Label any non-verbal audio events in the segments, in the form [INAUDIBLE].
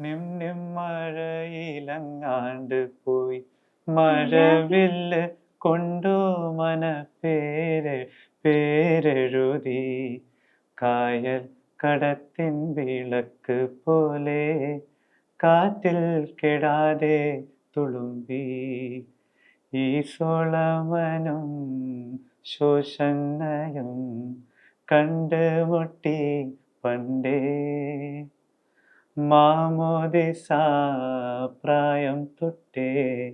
നിം നിം മഴയിലങ്ങാണ്ട് പോയി. മഴവില്ല് കൊണ്ടു മന പേര് പേരെഴുതി. കായൽ കടത്തിൻ വിളക്ക് പോലെ കാറ്റിൽ കെടാതെ തുളുമ്പി. ഈ സോളമനും ശോഷന്നയും കണ്ടുമുട്ടി പണ്ടേ. മാമോദിസ പ്രായം തൊട്ടേ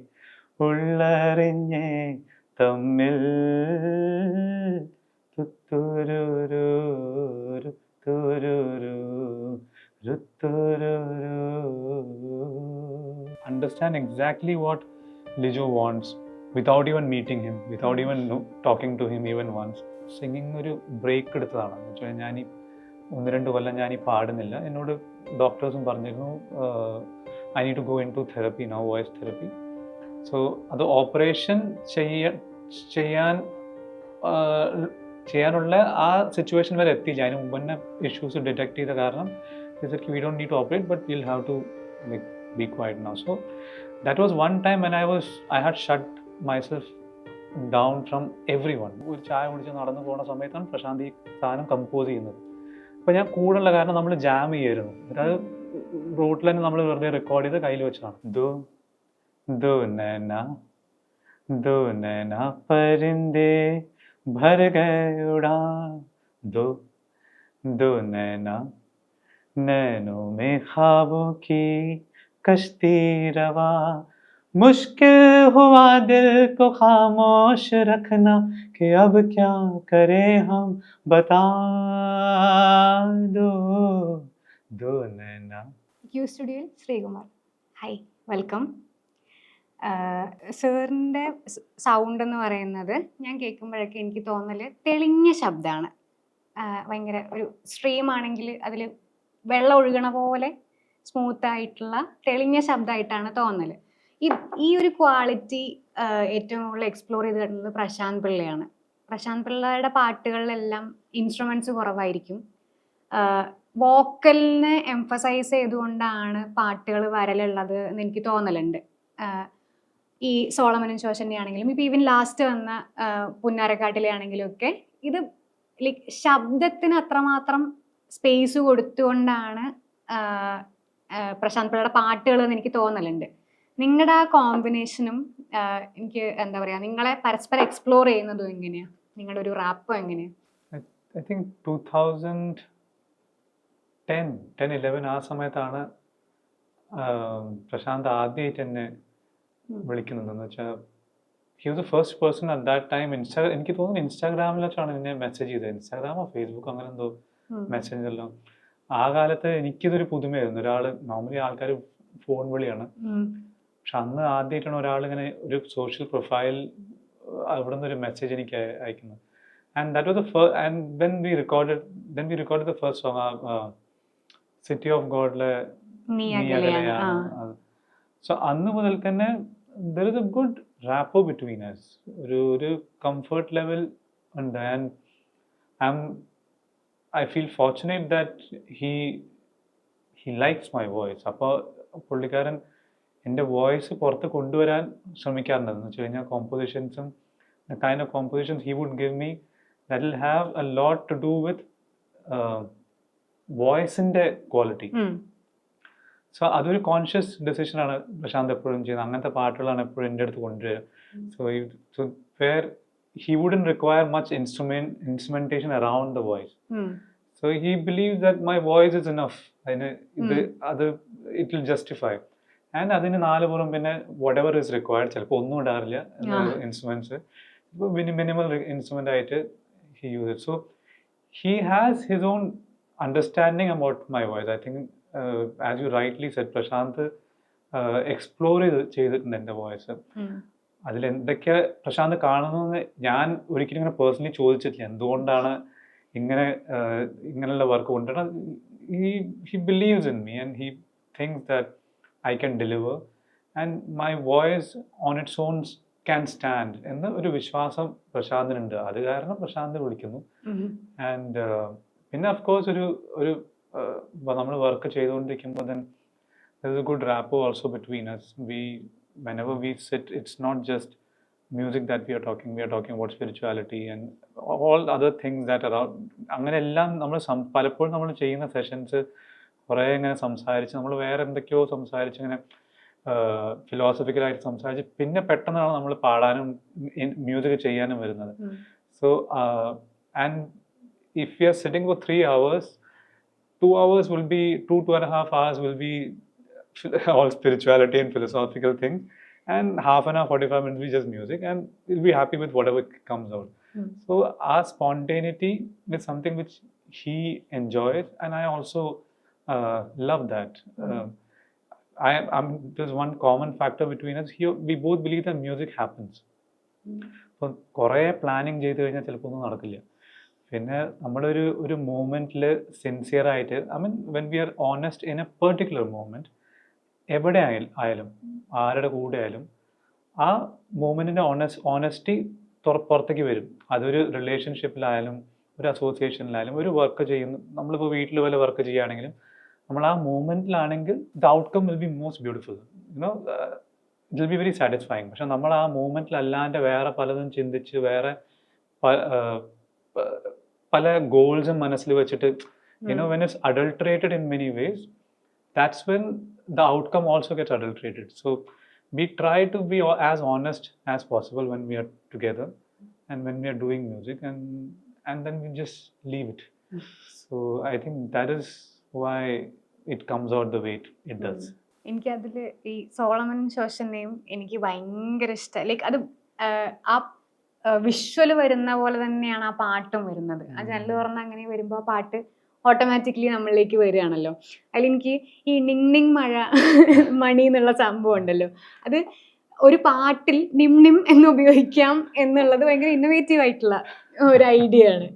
ഉള്ളറിഞ്ഞേ തമ്മിൽ understand exactly what Liju wants without even meeting him without even talking to him even once singing ഒരു ബ്രേക്ക് എടുത്തതാണ്. എന്ന് വെച്ചാൽ ഞാനീ ഒന്ന് രണ്ട് കൊല്ലം ഞാൻ ഈ പാടുന്നില്ല. എന്നോട് ഡോക്ടേഴ്സും പറഞ്ഞിരുന്നു I need to go in to therapy no voice therapy so അത് ഓപ്പറേഷൻ ചെയ്യ ചെയ്യാൻ ചെയ്യാനുള്ള ആ സിറ്റുവേഷൻ വരെ എത്തിയില്ല. അതിന് മുമ്പ് തന്നെ ഇഷ്യൂസ് ഡിറ്റക്ട് ചെയ്ത കാരണം we don't need to operate but will have to like be quiet so that was one time time I was I had shut myself down from from one ഒരു ചായ കുടിച്ച് നടന്നു പോകുന്ന സമയത്താണ് പ്രശാന്ത് ഈ സാധനം കമ്പോസ് ചെയ്യുന്നത്. ഇപ്പൊ ഞാൻ കൂടുള്ള കാരണം നമ്മൾ ജാം ചെയ്യായിരുന്നു അത് റൂട്ടിൽ തന്നെ നമ്മൾ വെറുതെ റെക്കോർഡ് ചെയ്ത് കയ്യിൽ വെച്ചതാണ്. ദോ പരിന്തേ ഭർ ഗയുടാ മേ ഖാബോ मुश्किल हुआ दिल को खामोश रखना कि अब क्या करें हम बता दो दो नैना ക്യൂ സ്റ്റുഡിയോയിൽ ശ്രീകുമാർ ഹായ് വെൽക്കം സാറിൻ്റെ സൗണ്ട് എന്ന് പറയുന്നത് ഞാൻ കേൾക്കുമ്പോഴൊക്കെ എനിക്ക് തോന്നൽ തെളിഞ്ഞ ശബ്ദമാണ് ഭയങ്കര ഒരു സ്ട്രീം ആണെങ്കിൽ അതിൽ വെള്ളം ഒഴുകണ പോലെ സ്മൂത്ത് ആയിട്ടുള്ള തെളിഞ്ഞ ശബ്ദമായിട്ടാണ് തോന്നൽ ഈ ഒരു ക്വാളിറ്റി ഏറ്റവും കൂടുതൽ എക്സ്പ്ലോർ ചെയ്ത് കിട്ടുന്നത് പ്രശാന്ത് പിള്ളയാണ്. പ്രശാന്ത് പിള്ളയുടെ പാട്ടുകളിലെല്ലാം ഇൻസ്ട്രുമെന്റ്സ് കുറവായിരിക്കും. വോക്കലിനെ എംഫസൈസ് ചെയ്തുകൊണ്ടാണ് പാട്ടുകൾ വരലുള്ളത് എന്ന് എനിക്ക് തോന്നലുണ്ട്. ഈ സോളമനും ശോശനെയാണെങ്കിലും ഇപ്പം ഈവൻ ലാസ്റ്റ് വന്ന പുന്നാരക്കാട്ടിലെ ആണെങ്കിലും ഒക്കെ ഇത് ലൈക്ക് ശബ്ദത്തിന് അത്രമാത്രം സ്പേസ് കൊടുത്തുകൊണ്ടാണ് പ്രശാന്ത് പിള്ളയുടെ പാട്ടുകൾ എന്ന് എനിക്ക് തോന്നലുണ്ട്. നിങ്ങളുടെ ആ കോമ്പിനേഷനും എനിക്ക് എന്താ പറയാ നിങ്ങളെ പരസ്പരം എക്സ്പ്ലോർ ചെയ്യുന്നതും എങ്ങനെയാ? നിങ്ങളുടെ ഒരു റാപ്പോ എങ്ങനെയാ? I think two thousand ten ten eleven ആ സമയത്താണ് പ്രശാന്ത് ആദ്യമായിട്ട് എന്നെ വിളിക്കുന്നത്. എന്ന് വെച്ചാൽ he was the first person at that time Insta എനിക്ക് തോന്നുന്നു ഇൻസ്റ്റാഗ്രാമിൽ വെച്ചാണ് എന്നെ മെസ്സേജ് ചെയ്തത്. ഇൻസ്റ്റാഗ്രാമോ ഫേസ്ബുക്കോ അങ്ങനെ എന്തോ ഉം. മെസ്സേജ് എല്ലാം. ആ കാലത്ത് എനിക്കിതൊരു പുതുമയായിരുന്നു. ഒരാൾ നോർമലി ആൾക്കാർ ഫോൺ വിളിയാണ്. പക്ഷെ അന്ന് ആദ്യമായിട്ടാണ് ഒരാളിങ്ങനെ ഒരു സോഷ്യൽ പ്രൊഫൈൽ അവിടെ നിന്ന് ഒരു മെസ്സേജ് എനിക്ക് അയ- അയക്കുന്നത്. And that was the first and when we recorded then we record the first song city of ഗോഡിലെ ആ. സോ അന്ന് മുതൽ തന്നെ there is a good rapport between us ഒരു ഒരു കംഫർട്ട് ലെവൽ ഉണ്ട്. And I'm I feel fortunate that he he likes my voice അപ്പോൾ പുള്ളിക്കാരൻ എന്റെ വോയിസ് പുറത്ത് കൊണ്ടുവരാൻ ശ്രമിക്കാറുണ്ട് എന്ന് വെച്ച് കഴിഞ്ഞാൽ കോമ്പോസിഷൻസും kind of compositions he would give me that will have a lot to do with വോയിസിന്റെ quality so അതൊരു കോൺഷ്യസ് ഡെസിഷനാണ് പ്രശാന്ത് എപ്പോഴും ചെയ്യുന്നത്. അങ്ങനത്തെ പാട്ടുകളാണ് എപ്പോഴും എന്റെ അടുത്ത് കൊണ്ടുവരിക. So so where he wouldn't require much instrument instrumentation around the voice so he believe that my voice is enough അതിന് ഇത് അത് ഇറ്റ് വിൽ ജസ്റ്റിഫൈ ആൻഡ് അതിന് നാല് പുറം പിന്നെ വട്ട് എവർ ഇസ് റിക്വയർഡ് ചിലപ്പോൾ ഒന്നും ഇടാറില്ല. ഇൻസ്ട്രുമെന്റ്സ് ഇപ്പോൾ മിനിമൽ ഇൻസ്ട്രുമെന്റ് ആയിട്ട് he use it so he has his own understanding about my voice I think as you rightly said Prashanth explore ചെയ്ത് ചെയ്തിട്ടുണ്ട് എന്റെ വോയിസ്. അതിൽ എന്തൊക്കെ പ്രശാന്ത് കാണുന്നതെന്ന് ഞാൻ ഒരിക്കലും ഇങ്ങനെ പേഴ്സണലി ചോദിച്ചിട്ടില്ല. എന്തുകൊണ്ടാണ് ഇങ്ങനെ ആഹ്, ഇങ്ങനെയുള്ള വർക്ക് കൊണ്ടുവരണം he he believes in me and he thinks that I can deliver and my voice on its own can stand എന്ന ഒരു വിശ്വാസം പ്രശാന്തിനുണ്ട് അത് കാരണം പ്രശാന്ത് വിളിക്കുന്നു. ആൻഡ് പിന്നെ ഓഫ് കോഴ്സ് ഒരു ഒരു നമ്മൾ വർക്ക് ചെയ്തുകൊണ്ടിരിക്കുമ്പോൾ then a good rapport also between us. We, whenever we sit, it's not just music that we are talking. We are talking about spirituality and all other things that are out. അങ്ങനെ എല്ലാം നമ്മൾ പലപ്പോഴും നമ്മൾ ചെയ്യുന്ന sessions കുറേ ഇങ്ങനെ സംസാരിച്ച് നമ്മൾ വേറെ എന്തൊക്കെയോ സംസാരിച്ച് ഇങ്ങനെ ഫിലോസഫിക്കലായിട്ട് സംസാരിച്ച് പിന്നെ പെട്ടെന്നാണ് നമ്മൾ പാടാനും മ്യൂസിക് ചെയ്യാനും വരുന്നത് ഉം. So, uh, and if we are sitting for three hours, two hours will be, two, two and a half hours will be all spirituality and philosophical things. And half an hour, 45 minutes will be just music, and we'll be happy with whatever comes out. Mm. So, our spontaneity is something which he enjoys, and I also uh, love that. Mm. Uh, I, I'm, there's one common factor between us. Here, we both believe that music happens. ഇപ്പം കുറേ planning ചെയ്ത് കഴിഞ്ഞാൽ ചിലപ്പോൾ ഒന്നും നടക്കില്ല പിന്നെ നമ്മുടെ ഒരു ഒരു മൂമെന്റിൽ സിൻസിയർ ആയിട്ട് I mean when we are honest in a particular moment എവിടെ ആയാലും ആരുടെ കൂടെ ആയാലും ആ മൂമെന്റിന്റെ ഓണസ് ഓണസ്റ്റി പുറത്തേക്ക് വരും അതൊരു റിലേഷൻഷിപ്പിലായാലും ഒരു അസോസിയേഷനിലായാലും ഒരു വർക്ക് ചെയ്യുന്നു നമ്മളിപ്പോൾ വീട്ടിൽ വല്ല വർക്ക് ചെയ്യുകയാണെങ്കിലും നമ്മൾ ആ മൂമെന്റിലാണെങ്കിൽ the outcome will be most beautiful you know it will be very satisfying പക്ഷെ നമ്മൾ ആ മൂമെന്റിൽ അല്ലാണ്ട് വേറെ പലതും ചിന്തിച്ച് വേറെ പല ഗോൾസും മനസ്സിൽ വെച്ചിട്ട് you know when it's adulterated in many ways that's when the outcome also gets adulterated. So we try to be as honest as possible when we are together and when we are doing music and and then we just leave it. So I think that is why it comes out the way it does എനിക്ക് അതിൽ ഈ Solomon ശോഷനെയും എനിക്ക് ഭയങ്കര ഇഷ്ടം. Like അത് ആ visual വരുന്ന പോലെ തന്നെയാണ് ആ പാട്ടും വരുന്നത്. ആ ജനൽ തുറന്ന് അങ്ങനെ വരുമ്പോൾ ആ പാട്ട് ഓട്ടോമാറ്റിക്കലി നമ്മളിലേക്ക് വരികയാണല്ലോ. അതിലെനിക്ക് ഈ നിങ് നിങ് മഴ മണി എന്നുള്ള സംഭവം ഉണ്ടല്ലോ. അത് ഒരു പാട്ടിൽ നിം നിം എന്ന് ഉപയോഗിക്കാം എന്നുള്ളത് ഭയങ്കര ഇന്നോവേറ്റീവ് ആയിട്ടുള്ള ഒരു ഐഡിയ ആണ്.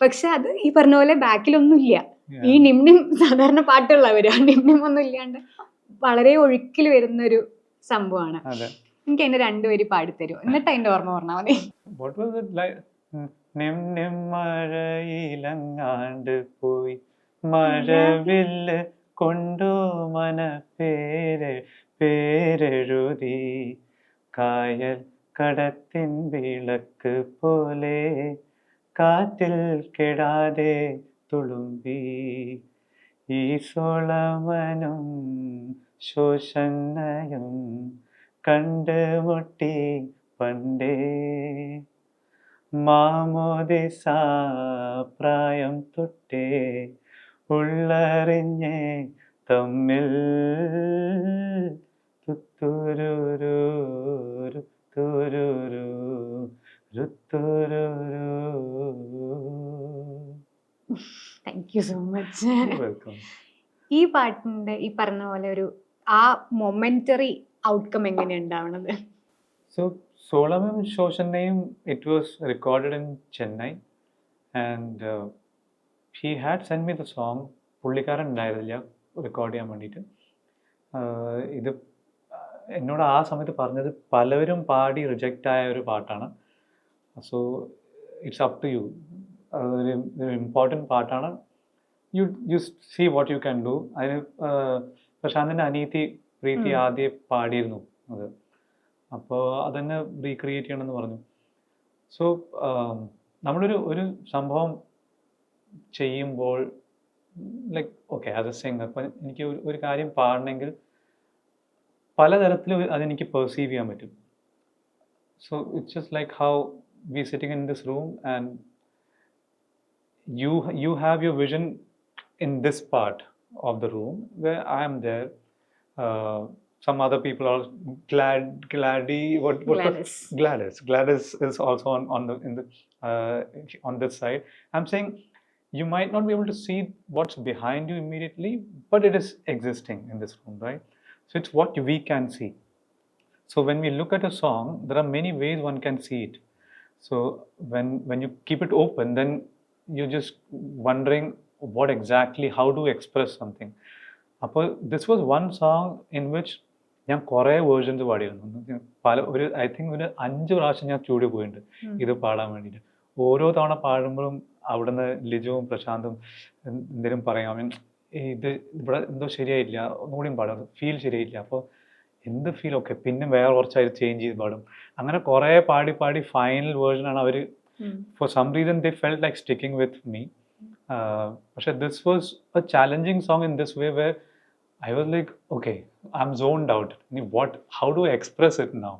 പക്ഷെ അത് ഈ പറഞ്ഞ പോലെ ബാക്കിലൊന്നുമില്ല ഈ നിംനിം സാധാരണ പാട്ടുള്ള പാട്ടുള്ളവര് ആ നിം നിം ഒന്നും ഇല്ലാണ്ട് വളരെ ഒഴുക്കിൽ വരുന്ന ഒരു സംഭവമാണ്. എനിക്ക് അതിന്റെ രണ്ടുപേര് പാടിത്തരും. എന്നിട്ട് അതിന്റെ ഓർമ്മ പറഞ്ഞാൽ മതി. മഴയിലങ്ങാണ്ട് പോയി. മഴവില്ല് കൊണ്ടു മന പേര് പേരെഴുതി. കായൽ കടത്തിൻ വിളക്ക് പോലെ കാറ്റിൽ കെടാതെ തുളുമ്പി ഈ സോളമനും ശോഷന്നയും കണ്ടുമുട്ടി പണ്ടേ. മാമോദിസ പ്രായം തൊട്ടേ ഉള്ളറിഞ്ഞേ തമ്മിൽ തുത്തുരുരു രുത്തുരുരു താങ്ക് യു സോ മച്ച് ഈ പാട്ടിന്റെ ഈ പറഞ്ഞ പോലെ ഒരു ആ മൊമെന്ററി ഔട്ട്കം എങ്ങനെ ഉണ്ടാവണത്? So സോളമും Shoshanayam, it was recorded in Chennai, and he he had sent me the song. പുള്ളിക്കാരൻ ഉണ്ടായിരുന്നില്ല റെക്കോർഡ് ചെയ്യാൻ വേണ്ടിയിട്ട്. ആഹ് ഇത് എന്നോട് ആ സമയത്ത് പറഞ്ഞത് പലവരും പാടി റിജക്റ്റ് ആയ ഒരു പാട്ടാണ്. So it's up to you ഒരു ഇമ്പോർട്ടന്റ് പാർട്ടാണ് you you see what you can do അതിന് പ്രശാന്തിന്റെ അനീതി പ്രീതി ആദ്യം പാടിയിരുന്നു അത്. അപ്പോൾ അതന്നെ റീക്രിയേറ്റ് ചെയ്യണമെന്ന് പറഞ്ഞു. സോ നമ്മളൊരു ഒരു സംഭവം ചെയ്യുമ്പോൾ like okay as a singer അപ്പം എനിക്ക് ഒരു- ഒരു കാര്യം പാടണമെങ്കിൽ പലതരത്തിൽ അതെനിക്ക് പെർസീവ് ചെയ്യാൻ പറ്റും. So it's just like how we sitting in this room and you you have your vision in this part of the room where I am there. Uh, some other people are glad gladdy what what was- Gladys. Gladys Gladys is also on on the in the uh, on this side. I'm saying you might not be able to see what's behind you immediately, but it is existing in this room, right? So it's what we can see. So when we look at a song, there are many ways one can see it. So when when you keep it open, then you're just wondering what exactly how to express something. അപ്പോൾ this was one song in which ഞാൻ കുറേ versions പാടിയിരുന്നു. പല ഒരു I think ഒരു അഞ്ച് പ്രാവശ്യം ഞാൻ studio പോയിട്ടുണ്ട്. ഇത് പാടാൻ വേണ്ടിയിട്ട്. ഓരോ തവണ പാടുമ്പോഴും അവിടുന്ന് ലിജുവും പ്രശാന്തും എന്തെങ്കിലും പറയാം ഇത് ഇവിടെ എന്തോ ശരിയായില്ല ഒന്നുകൂടിയും പാടും ഫീൽ ശരിയായില്ല. അപ്പോൾ എന്ത് ഫീൽ ഓക്കെ പിന്നെ വേറെ കുറച്ചായിട്ട് ചേഞ്ച് ചെയ്ത് പാടും. അങ്ങനെ കുറേ പാടി പാടി ഫൈനൽ വേർഷനാണ് അവർ for some reason they felt like sticking with me uh, പക്ഷെ this was a challenging song in this way where I was like okay I'm zoned out ഇനി what how do I express it now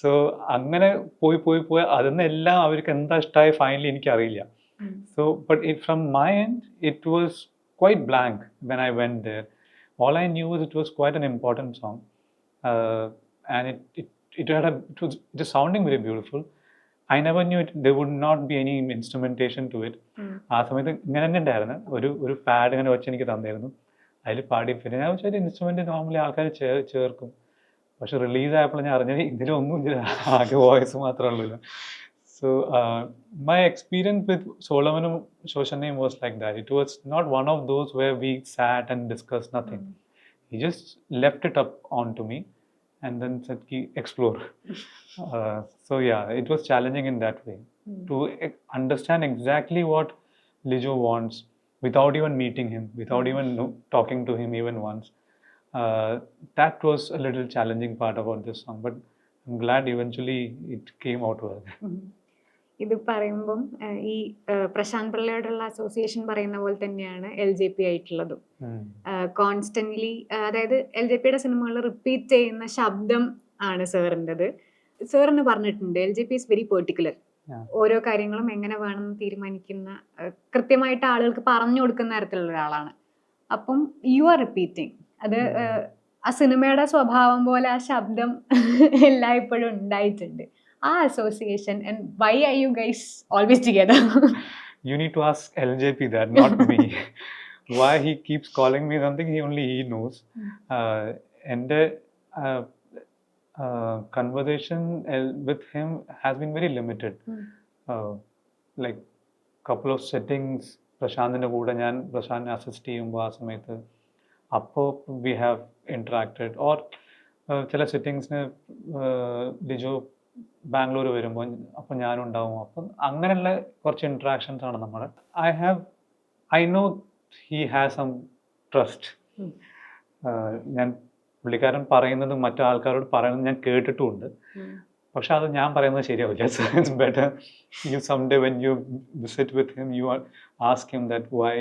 so അങ്ങനെ പോയി പോയി പോയി അതിൽ എല്ലാം അവർക്ക് എന്താ ഇഷ്ടമായി ഫൈനലി എനിക്കറിയില്ല so but it from my end it was quite blank when I went there all I knew was it was quite an important song uh, and it, it, it had a, it was it is sounding very never new it the would not be any be to it to it. ആ സമയത്ത് ഇങ്ങനെ തന്നെ ഉണ്ടായിരുന്നു. ഒരു ഒരു pad ഇങ്ങനെ വെച്ച് എനിക്ക് തന്നിരുന്നു. അതിൽ പാടി പിന്നെ ഞാൻ വെച്ചാൽ ഇൻസ്ട്രുമെന്റ് നോർമലി ആൾക്കാർ ചേർ ചേർക്കും. പക്ഷെ റിലീസ് ആയപ്പോൾ ഞാൻ അറിഞ്ഞത് ഇതിലൊന്നും ഇല്ല. ആകെ വോയിസ് മാത്രമേ ഉള്ളൂ. സോ മൈ എക്സ്പീരിയൻസ് വിത്ത് സോളമനും ശോശനയും was like that it was not one of those where we sat and discuss nothing he just left it it on to me. And then said ki explore. [LAUGHS] Uh, so yeah it was challenging in that way. To e- understand exactly what lijo wants without even meeting him without even know, talking to him even once uh, that was a little challenging part about this song but i'm glad eventually it came out well ഇത് പറയുമ്പം ഈ Prashant പിള്ളയോടുള്ള association പറയുന്ന പോലെ തന്നെയാണ് L J P ആയിട്ടുള്ളതും. Constantly അതായത് L J പിയുടെ സിനിമകൾ റിപ്പീറ്റ് ചെയ്യുന്ന ശബ്ദം ആണ് സാറിന്റെത്. സാറിന് പറഞ്ഞിട്ടുണ്ട് L J P is very particular ഓരോ കാര്യങ്ങളും എങ്ങനെ വേണമെന്ന് തീരുമാനിക്കുന്ന കൃത്യമായിട്ട് ആളുകൾക്ക് പറഞ്ഞു കൊടുക്കുന്ന തരത്തിലുള്ള ഒരാളാണ്. അപ്പം യു ആർ റിപ്പീറ്റിങ് അത് ആ, ആ സിനിമയുടെ സ്വഭാവം പോലെ ആ ശബ്ദം [LAUGHS] എല്ലായ്പ്പോഴും ഉണ്ടായിട്ടുണ്ട്. ആ association and why I you guys always together You need to ask LJP that, not me. [LAUGHS] Why he keeps calling me something he only he knows. Mm. Uh, and uh, uh, conversation uh, with him has been very limited. Mm. Uh, like couple of settings പ്രശാന്തിൻ്റെ കൂടെ ഞാൻ പ്രശാന്തിനെ assist ചെയ്യുമ്പോൾ ആ സമയത്ത് അപ്പോൾ we have ഇൻട്രാക്റ്റഡ് or ചില സെറ്റിങ്സിന് ലിജോ ബാംഗ്ലൂർ വരുമ്പോൾ അപ്പം ഞാനും ഉണ്ടാവും അപ്പം അങ്ങനെയുള്ള കുറച്ച് ഇൻട്രാക്ഷൻസ് ആണ് നമ്മൾ I have I know he has some trust ഞാൻ പുള്ളിക്കാരൻ പറയുന്നത് മറ്റു ആൾക്കാരോട് പറയുന്നത് ഞാൻ കേട്ടിട്ടുമുണ്ട്. പക്ഷെ അത് ഞാൻ പറയുന്നത് ശരിയാവില്ല. It's better you some day when you visit with him you ask him that why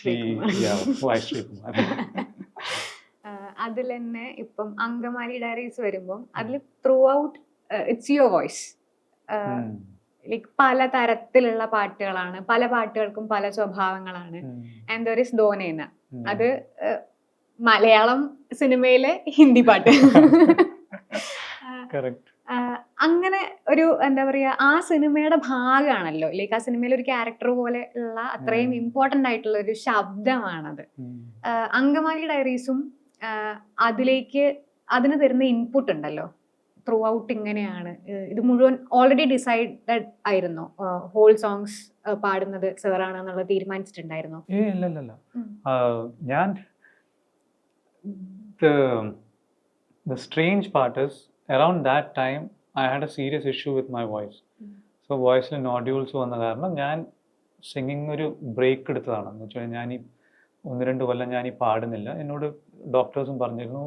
Sreekumar അതിൽ തന്നെ ഇപ്പം അങ്കമാലി ഡയറീസ് വരുമ്പോൾ അതിൽ throughout it's your voice. Like പല തരത്തിലുള്ള പാട്ടുകളാണ്. പല പാട്ടുകൾക്കും പല സ്വഭാവങ്ങളാണ്. ആൻഡ് ദർ ഇസ് ദോനേന. അത് മലയാളം സിനിമയിലെ ഹിന്ദി പാട്ട്. [LAUGHS] അങ്ങനെ ഒരു എന്താ പറയാ ആ സിനിമയുടെ ഭാഗമാണല്ലോ. ലൈക്ക് ആ സിനിമയിൽ ഒരു ക്യാരക്ടർ പോലെ ഉള്ള അത്രയും. ഇമ്പോർട്ടന്റ് ആയിട്ടുള്ള ഒരു ശബ്ദമാണത്. അങ്കമാലി ഡയറീസും അതിലേക്ക് അതിന് തരുന്ന ഇൻപുട്ട് ഉണ്ടല്ലോ. ത്രൂ ഔട്ട് ഇങ്ങനെയാണ് ഇത് മുഴുവൻ ഓൾറെഡി ഡിസൈഡഡ് ആയിരുന്നോ. ഹോൾ സോങ്സ് പാടുന്നത് സാറാണ് എന്നുള്ളത് തീരുമാനിച്ചിട്ടുണ്ടായിരുന്നോ. ഏയ് ഇല്ല ഇല്ല ഇല്ല ഉം. Uh, ഞാൻ the strange part is around that time I had a serious issue with my voice so. വോയിസിൽ nodules വന്ന കാരണം ഞാൻ സിംഗിങ് ഒരു ബ്രേക്ക് എടുത്തതാണ്. എന്ന് വെച്ചാൽ ഞാൻ ഈ ഒന്ന് രണ്ട് കൊല്ലം ഞാൻ ഈ പാടുന്നില്ല. എന്നോട് ഡോക്ടേഴ്സും പറഞ്ഞിരുന്നു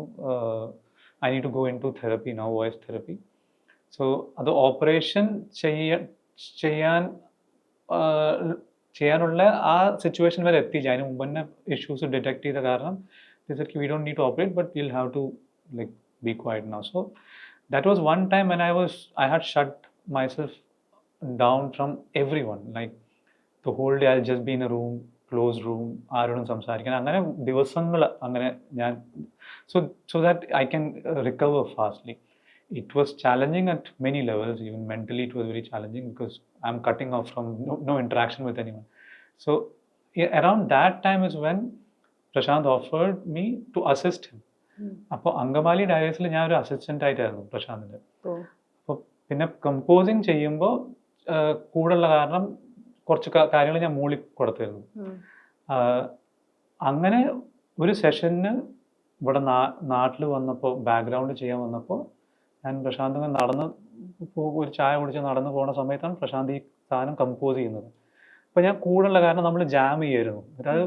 I need to go into therapy no voice therapy so അത് ഓപ്പറേഷൻ ചെയ്യ ചെയ്യാൻ ആ, ചെയ്യാനുള്ള ആ സിറ്റുവേഷൻ വരെ എത്തിയില്ല. അതിന് മുമ്പ് തന്നെ ഇഷ്യൂസ് ഡിറ്റക്ട് ചെയ്ത കാരണം we don't need to operate but will have to like be quiet now so that was one time when I was I had shut myself down from everyone. Like the whole day I'll just be in a room, closed room, ആരോടും സംസാരിക്കാൻ അങ്ങനെ ദിവസങ്ങൾ അങ്ങനെ ഞാൻ so that I can uh, recover fastly. It was challenging at many levels, even mentally it was very challenging because I'm cutting off from no, no interaction with anyone. So yeah, around that time is when Prashant offered me to assist him. അപ്പോൾ അങ്കമാലി ഡയറീസിൽ ഞാൻ ഒരു assistant ആയിട്ടായിരുന്നു പ്രശാന്തിന്റെ അപ്പോൾ പിന്നെ composing ചെയ്യുമ്പോൾ കൂടുള്ള കാരണം കുറച്ച് കാര്യങ്ങൾ ഞാൻ മൂളി കൊടുത്തിരുന്നു അങ്ങനെ ഒരു സെഷന് ഇവിടെ നാ നാട്ടിൽ വന്നപ്പോൾ ബാക്ക്ഗ്രൗണ്ട് ചെയ്യാൻ വന്നപ്പോൾ ഞാൻ പ്രശാന്ത് ഇങ്ങനെ നടന്ന് പോകും ഒരു ചായ കുടിച്ച് നടന്നു പോകുന്ന സമയത്താണ് പ്രശാന്ത് ഈ സാധനം കമ്പോസ് ചെയ്യുന്നത്. അപ്പോൾ ഞാൻ കൂടുള്ള കാരണം നമ്മൾ ജാം ചെയ്യായിരുന്നു അതായത്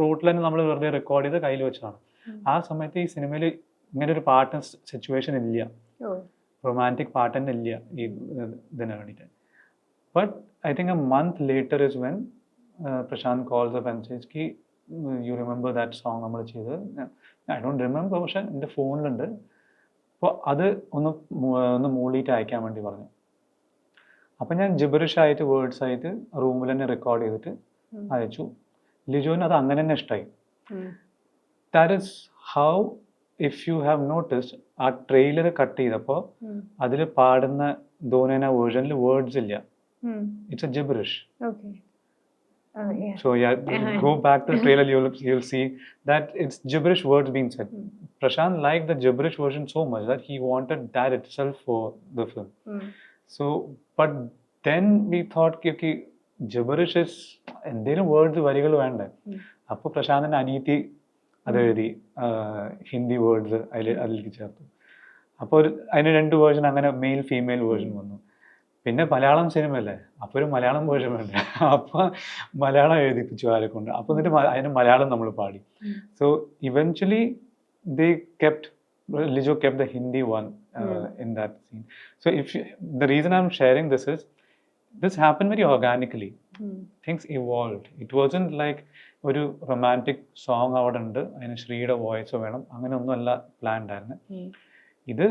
റോട്ടിൽ തന്നെ നമ്മൾ വെറുതെ റെക്കോർഡ് ചെയ്ത് കയ്യിൽ വെച്ചതാണ്. ആ സമയത്ത് ഈ സിനിമയിൽ ഇങ്ങനെ ഒരു പാട്ട് സിറ്റുവേഷൻ ഇല്ല. റൊമാന്റിക് പാട്ട് തന്നെ ഇല്ല ഈ ഇതിന് വേണ്ടിയിട്ട്. But I think a month later is when Prashant calls says Ki you remember that song നമ്മൾ ചെയ്തത്. ഐ ഡോണ്ട് റിമെമ്പർ പക്ഷെ എന്റെ ഫോണിലുണ്ട്. അപ്പോൾ അത് ഒന്ന് ഒന്ന് മൂളിയിട്ട് അയക്കാൻ വേണ്ടി പറഞ്ഞു. അപ്പം ഞാൻ ജിബറിഷ് ആയിട്ട് വേർഡ്സ് ആയിട്ട് റൂമിൽ തന്നെ റെക്കോർഡ് ചെയ്തിട്ട് അയച്ചു. ലിജോന് അത് അങ്ങനെ തന്നെ ഇഷ്ടമായി. That is how if you have notice ആ ട്രെയിലർ കട്ട് ചെയ്തപ്പോൾ. അതിൽ പാടുന്ന ധോനേന വേർഷനിൽ വേർഡ്സ് ഇല്ല. It's a gibberish Okay. Uh, yeah. So yeah, Uh-huh. go back to the trailer. You'll you'll see that it's gibberish words being said. Mm. Prashant liked the gibberish version so much that he wanted that itself for the film. ഉം. So, but then we thought, okay, gibberish is എന്തെങ്കിലും words വരികൾ വേണ്ടേ ഉം. അപ്പോൾ പ്രശാന്തിന്റെ അനീതി അത് എഴുതി ആ, ഹിന്ദി വേർഡ്സ് അതിൽ അതിലേക്ക് ചേർത്തു അപ്പോൾ ഒരു അതിന് രണ്ട് വേർഷൻ അങ്ങനെ മെയിൽ ഫീമെയിൽ വേർഷൻ വന്നു പിന്നെ മലയാളം സിനിമയല്ലേ? അപ്പോൾ ഒരു മലയാളം വേർഷൻ വേണ്ടേ അപ്പോൾ മലയാളം എഴുതിപ്പിച്ചു ആരെ കൊണ്ട് അപ്പോൾ എന്നിട്ട് അതിന് മലയാളം നമ്മൾ പാടി. So eventually they kept Lijo kept the Hindi one in that scene so if the reason I'm sharing this is this happen very organically things evolved it was in like ഒരു റൊമാന്റിക് സോങ് അവിടെ ഉണ്ട് അതിന് ശ്രീയുടെ voice വേണം അങ്ങനെ ഒന്നുമല്ല plan ആയിരുന്നു. ഇത്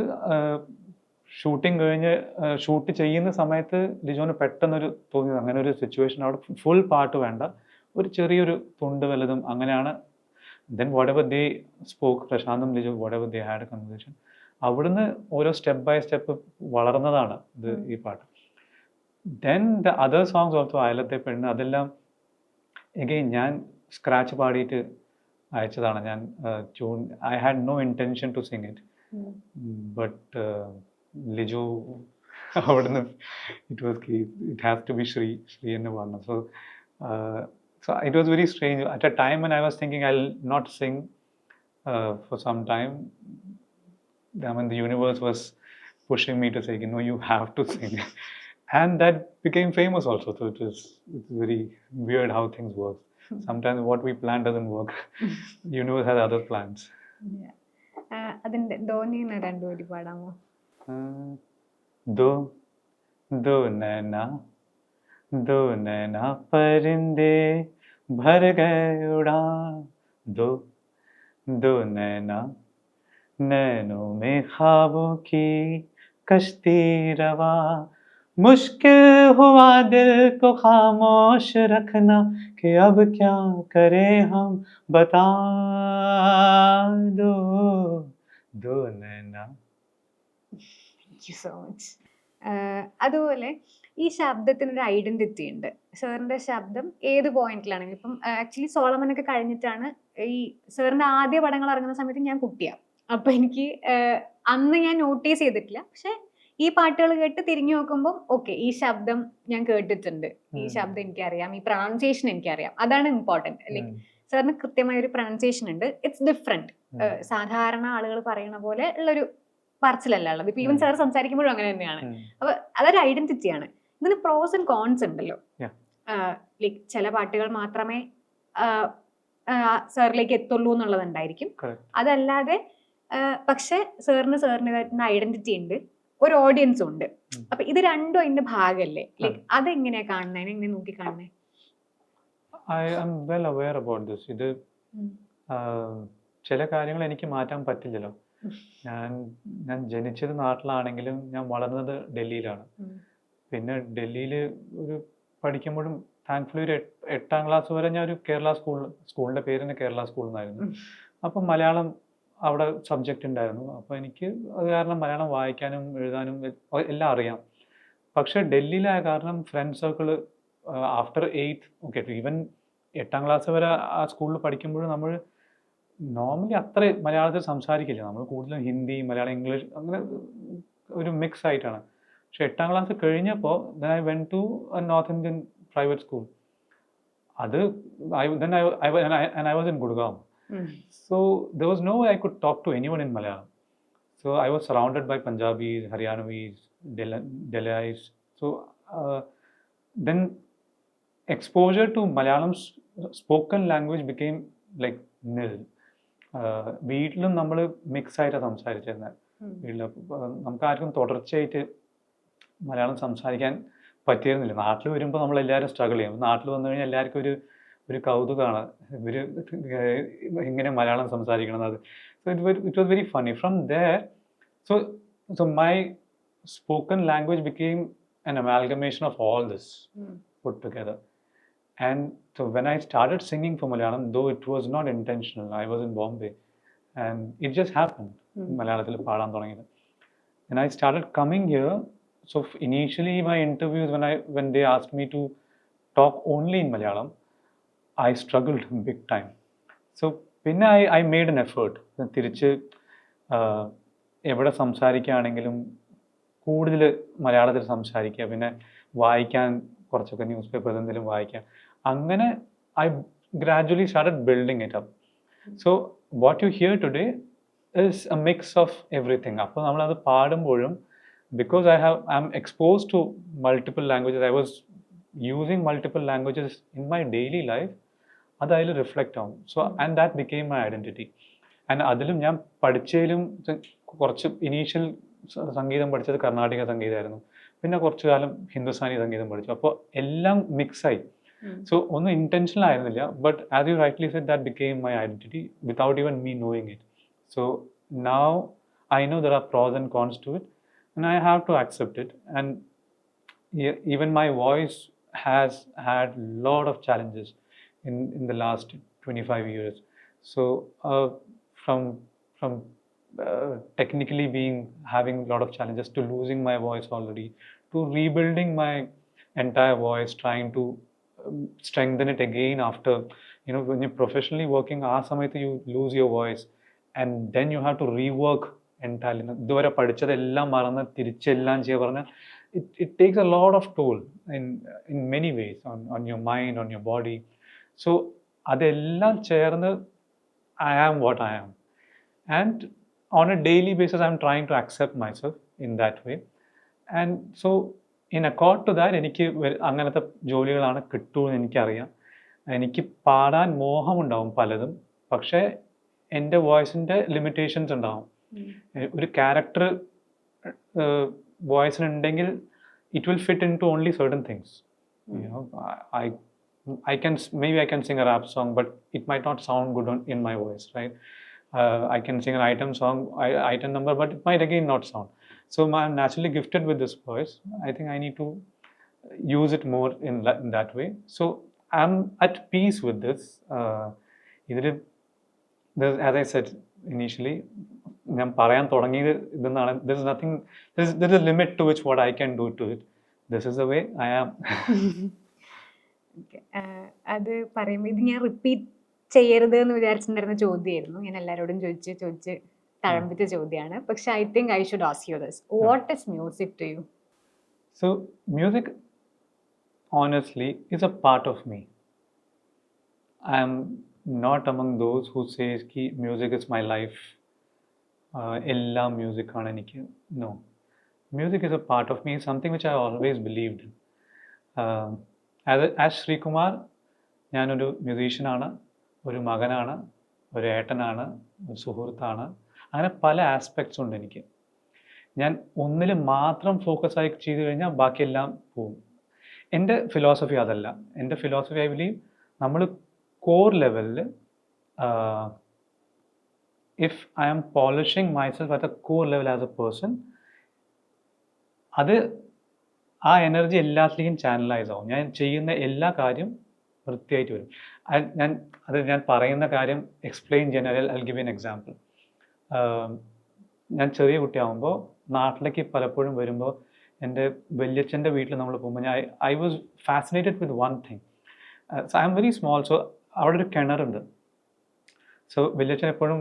shooting കഴിഞ്ഞ് ഷൂട്ട് ചെയ്യുന്ന സമയത്ത് ലിജോന് പെട്ടെന്നൊരു തോന്നിയത് അങ്ങനെ ഒരു സിറ്റുവേഷൻ അവിടെ ഫുൾ പാട്ട് വേണ്ട. ഒരു ചെറിയൊരു തുണ്ട് വലുതും അങ്ങനെയാണ്. Then whatever they spoke പ്രശാന്തും Lijo whatever they had conversation അവിടുന്ന് ഓരോ സ്റ്റെപ്പ് ബൈ സ്റ്റെപ്പ് വളർന്നതാണ് ഇത്. ഈ പാട്ട്. Then the other songs also അയലത്തെ പെണ്ണ് അതെല്ലാം എഗെയിൻ ഞാൻ സ്ക്രാച്ച് പാടിയിട്ട് അയച്ചതാണ്. ഞാൻ tune I had no intention to sing it. But Liju അവിടുന്ന് it was it has to be Sree Sree എന്ന് പറഞ്ഞു so so it was very strange at a time I was thinking I not sing for some time I mean, the universe was pushing me to say, you know, you have to sing. [LAUGHS] and that became famous also. So it was it's very weird how things work. Sometimes what we plan doesn't work. [LAUGHS] the universe has other plans. Yeah. ആ, അതിന്റെ ധോനിന്ന് രണ്ടുപേരി പാടാമോ Uh, दो दो नैना दो नैना परिंदे भर गए उड़ान। दो दो नैना नैनों में ख्वाबों की कश्ती रवा। मुश्किल हुआ दिल को खामोश रखना कि अब क्या करें हम, बता दो। दो नैना താങ്ക് യു സോ മച്ച് അതുപോലെ ഈ ശബ്ദത്തിന് ഒരു ഐഡന്റിറ്റി ഉണ്ട്. സാറിന്റെ ശബ്ദം ഏത് പോയിന്റിലാണെങ്കിലും ഇപ്പം ആക്ച്വലി സോളമനൊക്കെ കഴിഞ്ഞിട്ടാണ് ഈ സാറിന്റെ ആദ്യ പടങ്ങൾ ഇറങ്ങുന്ന സമയത്ത് ഞാൻ കുട്ടിയാണ് അപ്പൊ എനിക്ക് അന്ന് ഞാൻ നോട്ടീസ് ചെയ്തിട്ടില്ല. പക്ഷെ ഈ പാട്ടുകൾ കേട്ട് തിരിഞ്ഞു നോക്കുമ്പോൾ ഓക്കെ ഈ ശബ്ദം ഞാൻ കേട്ടിട്ടുണ്ട്. ഈ. ശബ്ദം എനിക്കറിയാം. ഈ പ്രൊണൗൺസിയേഷൻ എനിക്കറിയാം. അതാണ് ഇമ്പോർട്ടന്റ് ലൈക്ക്. സാറിന് കൃത്യമായ ഒരു പ്രൊണൗൺസിയേഷൻ ഉണ്ട് ഇറ്റ്സ് ഡിഫറെന്റ് സാധാരണ ആളുകൾ പറയുന്ന പോലെ ഉള്ളൊരു പറച്ചിലല്ല ഉള്ളത്. ഇപ്പൊ ഈവൻ സാർ സംസാരിക്കുമ്പോഴും അങ്ങനെ തന്നെയാണ്. അപ്പൊ അതൊരു ഐഡന്റിറ്റിയാണ് ഇതിന് പ്രോസ് ആൻഡ് കോൺസ് ഉണ്ടല്ലോ. ലൈക് ലൈക്ക് ചില പാട്ടുകൾ മാത്രമേ സാറിലേക്ക് എത്തുള്ളൂ എന്നുള്ളതുണ്ടായിരിക്കും. അതല്ലാതെ പക്ഷെ സാറിന് സാറിന്റെതായിട്ടുള്ള ഐഡന്റിറ്റി ഉണ്ട്. ഒരു ഓഡിയൻസും ഉണ്ട്. അപ്പൊ ഇത് രണ്ടും അതിന്റെ ഭാഗമല്ലേ ലൈക്ക് അതെങ്ങനെയാ കാണുന്നത് എങ്ങനെ നോക്കി കാണുന്നത് I am well aware about this ഇത് ചില കാര്യങ്ങൾ എനിക്ക് മാറ്റാൻ പറ്റില്ലല്ലോ. ഞാൻ ഞാൻ ജനിച്ചത് നാട്ടിലാണെങ്കിലും ഞാൻ വളർന്നത് ഡൽഹിയിലാണ്. പിന്നെ ഡൽഹിയിൽ ഒരു പഠിക്കുമ്പോഴും താങ്ക്ഫുള്ളി ഒരു എട്ടാം ക്ലാസ് വരെ ഞാൻ ഒരു കേരള സ്കൂൾ സ്കൂളിന്റെ പേര് തന്നെ കേരള സ്കൂൾ എന്നായിരുന്നു അപ്പം മലയാളം അവിടെ സബ്ജക്റ്റ് ഉണ്ടായിരുന്നു. അപ്പോൾ എനിക്ക് അത് കാരണം മലയാളം വായിക്കാനും എഴുതാനും എല്ലാം അറിയാം. പക്ഷേ ഡൽഹിയിലായ കാരണം friend circle after eighth okay even എട്ടാം ക്ലാസ് വരെ ആ സ്കൂളിൽ പഠിക്കുമ്പോഴും നമ്മൾ നോർമലി അത്ര മലയാളത്തിൽ സംസാരിക്കില്ല നമ്മൾ കൂടുതലും ഹിന്ദി മലയാളം ഇംഗ്ലീഷ് അങ്ങനെ ഒരു മിക്സ് ആയിട്ടാണ് പക്ഷെ എട്ടാം ക്ലാസ് കഴിഞ്ഞപ്പോൾ then I went to north Indian private school അത് I then I I was in Gurgaon So there was no way I could talk to anyone in Malayalam. So I was surrounded by Punjabis, Haryanvis, Del- Delhiites. So uh, then exposure to Malayalam s- spoken language വീട്ടിലും നമ്മൾ mix ആയിട്ട് സംസാരിച്ചിരുന്നത് വീട്ടിൽ നമുക്ക് ആർക്കും തുടർച്ചയായിട്ട് മലയാളം സംസാരിക്കാൻ പറ്റിയിരുന്നില്ല. നാട്ടിൽ വരുമ്പോൾ നമ്മൾ എല്ലാവരും സ്ട്രഗിൾ ചെയ്യും. നാട്ടിൽ വന്നു കഴിഞ്ഞാൽ എല്ലാവർക്കും ഒരു ഒരു കൗതുകമാണ് ഇവർ [UNINTELLIGIBLE] ഇങ്ങനെ മലയാളം സംസാരിക്കണം അത് so it it was very funny from there so so my spoken language became an amalgamation of all this food put together. And so when I started singing for Malayalam, though it was not intentional, I was in Bombay, and it just happened. Mm. മലയാളത്തിൽ പാടാൻ തുടങ്ങിയത് and I started coming here. So initially, my interviews when I when they asked me to talk only in Malayalam, I struggled big time. So പിന്നെ I, I made an effort തിരിച്ച് എവിടെ സംസാരിക്കുകയാണെങ്കിലും കൂടുതൽ മലയാളത്തിൽ സംസാരിക്കുക പിന്നെ വായിക്കാൻ കുറച്ചൊക്കെ ന്യൂസ് പേപ്പർ എന്തെങ്കിലും വായിക്കാം അങ്ങനെ I gradually started building it up so what you hear today is a mix of everything അപ്പോൾ നമ്മളത് പാടുമ്പോഴും because I have I'm expose to multiple languages I was using multiple languages in my daily life അത് അതിൽ reflect ആവും. So and that became my identity and അതിലും ഞാൻ പഠിച്ചതിലും കുറച്ച് initial സംഗീതം പഠിച്ചത് കർണാടക സംഗീതമായിരുന്നു. പിന്നെ കുറച്ചു കാലം ഹിന്ദുസ്ഥാനി സംഗീതം പഠിച്ചു. അപ്പോൾ എല്ലാം മിക്സായി. സോ ഒന്നും ഇൻറ്റൻഷനൽ ആയിരുന്നില്ല but as you rightly said that became my identity without even me knowing it so now I know there are pros and cons to it and I have to accept it and e- even my voice has had lot of challenges in, in the last 25 years so uh, from from uh, technically being having a lot of challenges to losing my voice already to rebuilding my entire voice trying to um, strengthen it again after you know when you're professionally working ആ സമയത്ത് you lose your voice and then you have to rework entirely ഇതുവരെ പഠിച്ചതെല്ലാം മറന്ന് തിരിച്ചെല്ലാം ചെയ്യുക പറഞ്ഞാൽ it, it takes a lot of toll in in many ways on, on your mind on your body so അതെല്ലാം ചേർന്ന് I am what I am and on a daily basis I'm trying to accept myself in that way and so in accord to that എനിക്ക് അങ്ങനത്തെ ജോലികളാണ് കിട്ടുമെന്ന് എനിക്കറിയാം. എനിക്ക് പാടാൻ മോഹമുണ്ടാവും പലതും. പക്ഷേ എന്റെ വോയിസിന്റെ ലിമിറ്റേഷൻസ് ഉണ്ടാവും. ഒരു character വോയിസിനുണ്ടെങ്കിൽ it will fit in to only certain things I I can maybe I can sing a rap song but it might not sound good in my voice right I can sing a item song item number but it might again not sound so i'm naturally gifted with this voice. I think i need to use it more in, that in that way. So i'm at peace with this. Uh, ഇതിൽ as I said initially, ഞാൻ പറയാൻ തുടങ്ങിയത് ഇതെന്നാണ്. There is nothing there is a limit to which what I can do to it this is a way I am അത് പറയുമ്പോൾ ഇത് ഞാൻ repeat ചെയ്യരുത് എന്ന് വിചാരിച്ചിട്ടുണ്ടായിരുന്ന ചോദ്യമായിരുന്നു. ഞാൻ എല്ലാവരോടും ചോദിച്ച് ചോദിച്ച് തഴമ്പിത്തെ ചോദ്യമാണ് പക്ഷെ I think I should ask you this what is music to you so music honestly is a part of me I'm not among those who says Ki music is my life എല്ലാ മ്യൂസിക്കാണ് എനിക്ക് no music is a part of me something which I always believed as as Sreekumar ഞാനൊരു മ്യൂസീഷ്യനാണ് ഒരു മകനാണ് ഒരു ഏട്ടനാണ് സുഹൃത്താണ്. അങ്ങനെ പല ആസ്പെക്ട്സ് ഉണ്ട് എനിക്ക്. ഞാൻ ഒന്നിൽ മാത്രം ഫോക്കസ് ആയി ചെയ്തു കഴിഞ്ഞാൽ ബാക്കിയെല്ലാം പോവും. എന്റെ ഫിലോസഫി അതല്ല. എന്റെ ഫിലോസഫി ഐ ബിലീവ് നമ്മൾ കോർ ലെവലിൽ if I am polishing myself at a core level as a person അത് ആ എനർജി എല്ലാത്തിലേക്കും ചാനലൈസ് ആവും. ഞാൻ ചെയ്യുന്ന എല്ലാ കാര്യം വൃത്തിയായിട്ട് വരും. ഞാൻ അത് ഞാൻ പറയുന്ന കാര്യം എക്സ്പ്ലെയിൻ ചെയ്യാൻ ഐ ഗിവ് എൻ എക്സാമ്പിൾ ഞാൻ ചെറിയ കുട്ടിയാകുമ്പോൾ നാട്ടിലേക്ക് പലപ്പോഴും വരുമ്പോൾ എന്റെ വല്യച്ഛന്റെ വീട്ടിൽ നമ്മൾ പോകുമ്പോൾ ഞാൻ I was fascinated with one thing so I'm very small so അവിടെ ഒരു കിണറുണ്ട്. സോ വല്യച്ഛൻ എപ്പോഴും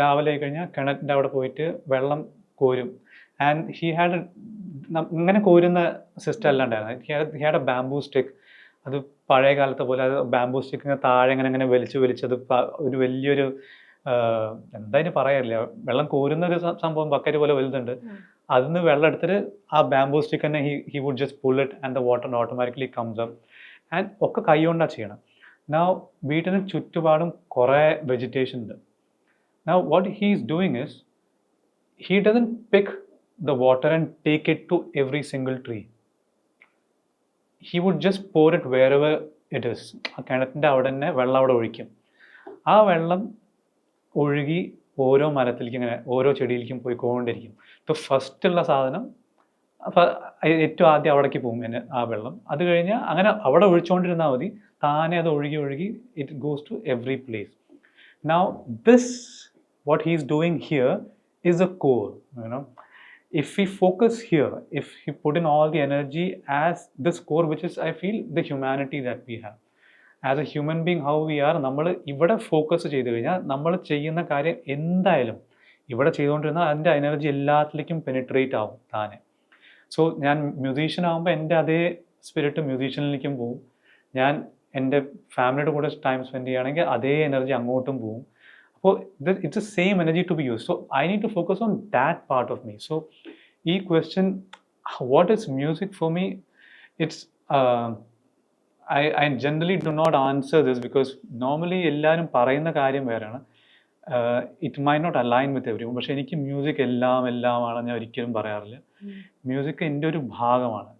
രാവിലെ ആയി കഴിഞ്ഞാൽ കിണറ്റിന്റെ അവിടെ പോയിട്ട് വെള്ളം കോരും. ആൻഡ് ഹി ഹാഡ് ഇങ്ങനെ കോരുന്ന സിസ്റ്റം അല്ല ഉണ്ടായിരുന്നു. He had a bamboo stick അത് പഴയ കാലത്തെ പോലെ അത് ബാംബൂ സ്റ്റിക്ക് താഴെ ഇങ്ങനെ ഇങ്ങനെ വലിച്ച് വലിച്ചത് ഒരു വലിയൊരു ആഹ്, എന്താ ഇതിന് പറയാറില്ല വെള്ളം കോരുന്ന ഒരു സംഭവം ബക്കറ്റ് പോലെ വലുതുണ്ട്. അതിൽ നിന്ന് വെള്ളം എടുത്തിട്ട് ആ ബാംബൂ സ്റ്റിക്ക് തന്നെ he he would just pull it and the water automatically comes up and ഒക്കെ കൈ കൊണ്ടാണ് ചെയ്യണം. നാ വീട്ടിന് ചുറ്റുപാടും കുറേ വെജിറ്റേഷൻ ഉണ്ട്. നാ what he is doing is he doesn't pick the water and take it to every single tree he would just pour it wherever it is ആ കിണറ്റിന്റെ അവിടെ തന്നെ വെള്ളം അവിടെ ഒഴിക്കും. ആ വെള്ളം ഒഴുകി ഓരോ മരത്തിലേക്കും ഇങ്ങനെ ഓരോ ചെടിയിലേക്കും പോയിക്കൊണ്ടിരിക്കും. ഫസ്റ്റ് ഉള്ള സാധനം ഏറ്റവും ആദ്യം അവിടേക്ക് പോകും എന്നെ ആ വെള്ളം. അത് കഴിഞ്ഞാൽ അങ്ങനെ അവിടെ ഒഴിച്ചുകൊണ്ടിരുന്നാൽ മതി. താനെ അത് ഒഴുകി ഒഴുകി it goes to every place now this what he's doing here is a core you know. If we focus here if we put in all the energy as this core which is i feel the humanity that we have. As a human being how we are നമ്മൾ ഇവിടെ focus ചെയ്ത് കഴിഞ്ഞാൽ നമ്മൾ ചെയ്യുന്ന കാര്യം എന്തായാലും ഇവിടെ ചെയ്തുകൊണ്ടിരുന്ന അതിന്റെ എനർജി എല്ലാത്തിലേക്കും പെനിട്രേറ്റ് ആവും താനെ. സോ ഞാൻ മ്യൂസീഷ്യൻ ആകുമ്പോൾ എന്റെ അതേ സ്പിരിറ്റ് മ്യൂസീഷ്യനിലേക്കും പോവും. ഞാൻ എന്റെ ഫാമിലിയുടെ കൂടെ ടൈം സ്പെൻഡ് ചെയ്യുകയാണെങ്കിൽ അതേ എനർജി അങ്ങോട്ടും പോവും. അപ്പോൾ it's a same energy to be use so I need to focus on that part of me so ഈ question what is music for me it's I I generally do not answer this because normally എല്ലാവരും പറയുന്ന കാര്യം വേറെയാണ് it may not align with every പക്ഷേ എനിക്ക് music എല്ലാം എല്ലാമാണ് ഞാൻ ഒരിക്കലും പറയാറില്ല മ്യൂസിക് എന്റെ ഒരു ഭാഗമാണ്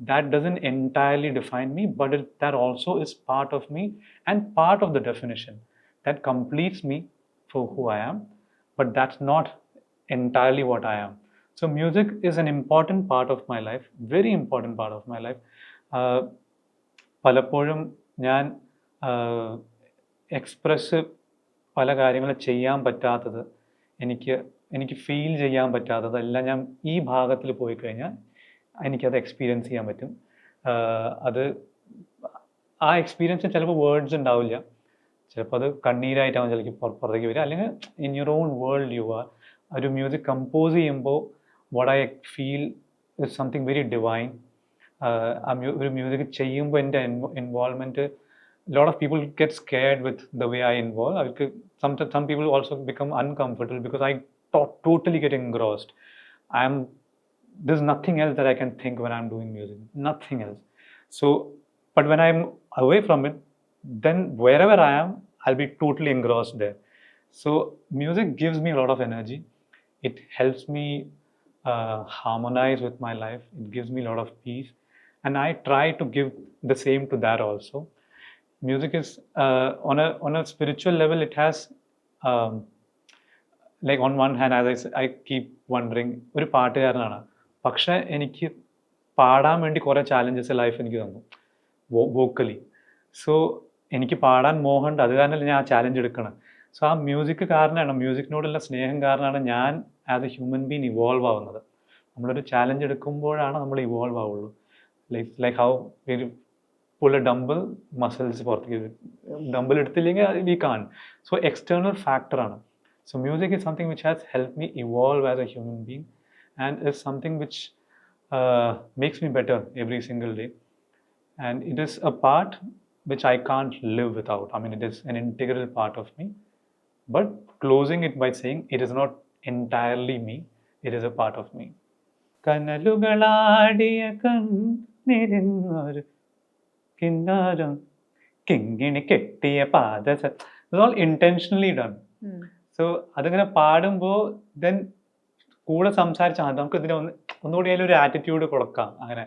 that doesn't entirely define me, but it, that also is part of me and part of the definition that completes me for who I am, but that's not entirely what I am. So, music is an important part of my life, very important part of my life. പലപ്പോഴും ഞാൻ express പല കാര്യങ്ങൾ ചെയ്യാൻ പറ്റാത്തത് എനിക്ക് എനിക്ക് feel ചെയ്യാൻ പറ്റാത്തത് എല്ലാം ഞാൻ ഈ ഭാഗത്തിൽ പോയി കഴിഞ്ഞാൽ എനിക്കത് എക്സ്പീരിയൻസ് ചെയ്യാൻ പറ്റും. അത് ആ എക്സ്പീരിയൻസ് ചിലപ്പോൾ വേർഡ്സ് ഉണ്ടാവില്ല. ചിലപ്പോൾ അത് കണ്ണീരായിട്ടാവും പുറ- പുറത്തേക്ക് വരിക. അല്ലെങ്കിൽ in your own world you are ഒരു മ്യൂസിക് കമ്പോസ് ചെയ്യുമ്പോൾ what I feel is something very divine ഒരു മ്യൂസിക് ചെയ്യുമ്പോൾ എൻ്റെ involvement lot of people get scared with the way I involve. അവർക്ക് some some people also become uncomfortable because I to- totally get engrossed. I'm there's nothing else that I can think when I'm doing music. Nothing else. So, but when I'm away from it, then wherever I am, I'll be totally engrossed there. So, music gives me a lot of energy. It helps me uh, harmonize with my life. It gives me a lot of peace. And I try to give the same to that also. Music is uh, on a on a spiritual level it has um, like on one hand as I, I keep wondering ഒരു പാട്ടുകാരനാണ്. പക്ഷെ എനിക്ക് പാടാൻ വേണ്ടി കുറേ challenges life എനിക്ക് തന്നു vocally so എനിക്ക് പാടാൻ മോഹമുണ്ട്. അത് കാരണമല്ല ഞാൻ ആ ചാലഞ്ച് എടുക്കണം. സോ ആ മ്യൂസിക് കാരണമാണ് മ്യൂസിക്കിനോടുള്ള സ്നേഹം കാരണമാണ് ഞാൻ as a human being evolve ആവുന്നത്. നമ്മളൊരു ചാലഞ്ച് എടുക്കുമ്പോഴാണ് നമ്മൾ ഇവോൾവ് ആവുള്ളൂ. ലൈക്ക് ലൈക്ക് ഹൗ ഒരു പുൾ എ ഡംബിൾ മസിൽസ് പുറത്തേക്ക് ഡംബിൾ എടുത്തില്ലെങ്കിൽ വി കാൺ സോ എക്സ്റ്റേണൽ ഫാക്ടറാണ് so music is something which has help me evolve as a human being and is something which makes me better every single day and it is a part which I can't live without. I mean, it is an integral part of me. But closing it by saying it is not entirely me, it is a part of me. കനലുകളാടിയ കണ്ണിരുന്നൊരു കിന്നാരം. കിങ്ങിണി കെട്ടിയ പാദ ഇതോൾ intentionally done so അതിങ്ങനെ പാടുമ്പോൾ then കൂടെ സംസാരിച്ചാൽ നമുക്ക് ഇതിനെ ഒന്ന് ഒന്നുകൂടി അതിലൊരു ആറ്റിറ്റ്യൂഡ് കൊടുക്കാം. അങ്ങനെ.